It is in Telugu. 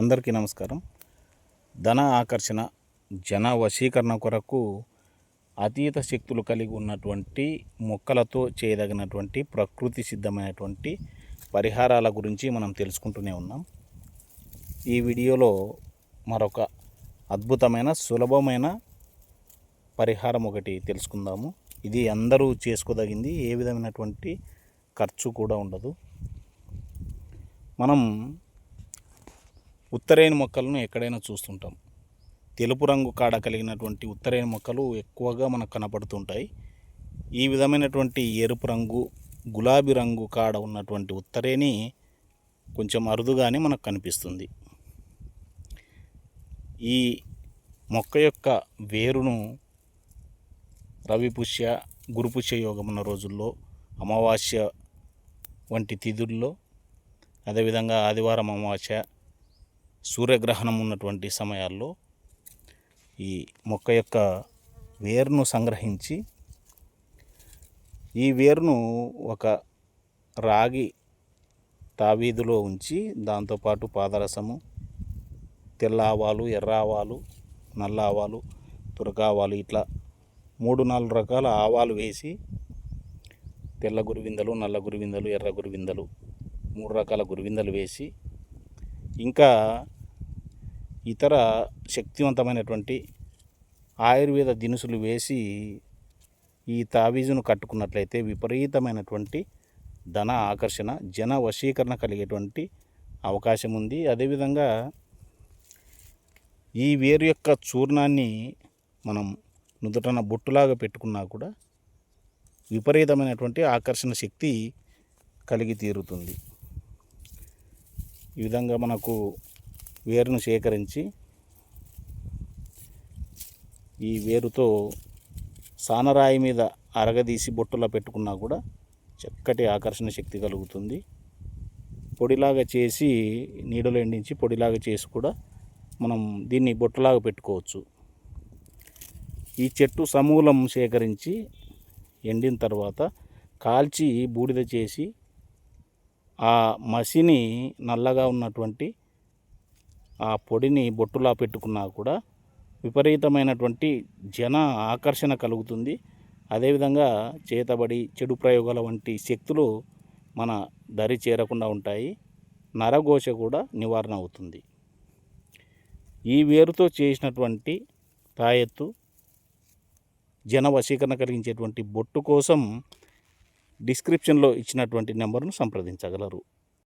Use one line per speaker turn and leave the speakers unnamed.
అందరికీ నమస్కారం. ధన ఆకర్షణ జన వశీకరణ కొరకు అతీత శక్తులు కలిగి ఉన్నటువంటి మొక్కలతో చేయదగినటువంటి ప్రకృతి సిద్ధమైనటువంటి పరిహారాల గురించి మనం తెలుసుకుంటూనే ఉన్నాం. ఈ వీడియోలో మరొక అద్భుతమైన సులభమైన పరిహారం ఒకటి తెలుసుకుందాము. ఇది అందరూ చేసుకోదగింది ఏ విధమైనటువంటి ఖర్చు కూడా ఉండదు. మనం ఉత్తరేణి మొక్కలను ఎక్కడైనా చూస్తుంటాం. తెలుపు రంగు కాడ కలిగినటువంటి ఉత్తరేణి మొక్కలు ఎక్కువగా మనకు కనపడుతుంటాయి. ఈ విధమైనటువంటి ఎరుపు రంగు గులాబీ రంగు కాడ ఉన్నటువంటి ఉత్తరేణి కొంచెం అరుదుగానే మనకు కనిపిస్తుంది. ఈ మొక్క యొక్క వేరును రవిపుష్య గురుపుష్య యోగం ఉన్న రోజుల్లో అమావాస్య వంటి తిథుల్లో అదేవిధంగా ఆదివారం అమావాస్య సూర్యగ్రహణం ఉన్నటువంటి సమయాల్లో ఈ మొక్క యొక్క వేరును సంగ్రహించి ఈ వేరును ఒక రాగి తావీదులో ఉంచి దాంతోపాటు పాదరసము తెల్ల ఆవాలు ఎర్ర ఆవాలు నల్ల ఆవాలు తురక ఆవాలు ఇట్లా మూడు నాలుగు రకాల ఆవాలు వేసి తెల్ల గురువిందలు నల్ల గురువిందలు ఎర్ర గురువిందలు మూడు రకాల గురువిందలు వేసి ఇంకా ఇతర శక్తివంతమైనటువంటి ఆయుర్వేద దినుసులు వేసి ఈ తావీజును కట్టుకున్నట్లయితే విపరీతమైనటువంటి ధన ఆకర్షణ జన వశీకరణ కలిగేటువంటి అవకాశం ఉంది. అదేవిధంగా ఈ వేరు యొక్క చూర్ణాన్ని మనం నుదుటన బొట్టులాగా పెట్టుకున్నా కూడా విపరీతమైనటువంటి ఆకర్షణ శక్తి కలిగి తీరుతుంది. ఈ విధంగా మనకు వేరును సేకరించి ఈ వేరుతో సానరాయి మీద అరగదీసి బొట్టులా పెట్టుకున్నా కూడా చక్కటి ఆకర్షణ శక్తి కలుగుతుంది. పొడిలాగా చేసి నీడలో ఎండించి పొడిలాగా చేసి కూడా మనం దీన్ని బొట్టలాగా పెట్టుకోవచ్చు. ఈ చెట్టు సమూలం సేకరించి ఎండిన తర్వాత కాల్చి బూడిద చేసి ఆ మసిని నల్లగా ఉన్నటువంటి ఆ పొడిని బొట్టులా పెట్టుకున్నా కూడా విపరీతమైనటువంటి జన ఆకర్షణ కలుగుతుంది. అదేవిధంగా చేతబడి చెడు ప్రయోగాల వంటి శక్తులు మన దరి చేరకుండా ఉంటాయి. నరఘోష కూడా నివారణ అవుతుంది. ఈ వేరుతో చేసినటువంటి తాయెత్తు జన వశీకరణ కలిగించేటువంటి బొట్టు కోసం డిస్క్రిప్షన్లో ఇచ్చినటువంటి నెంబర్ను సంప్రదించగలరు.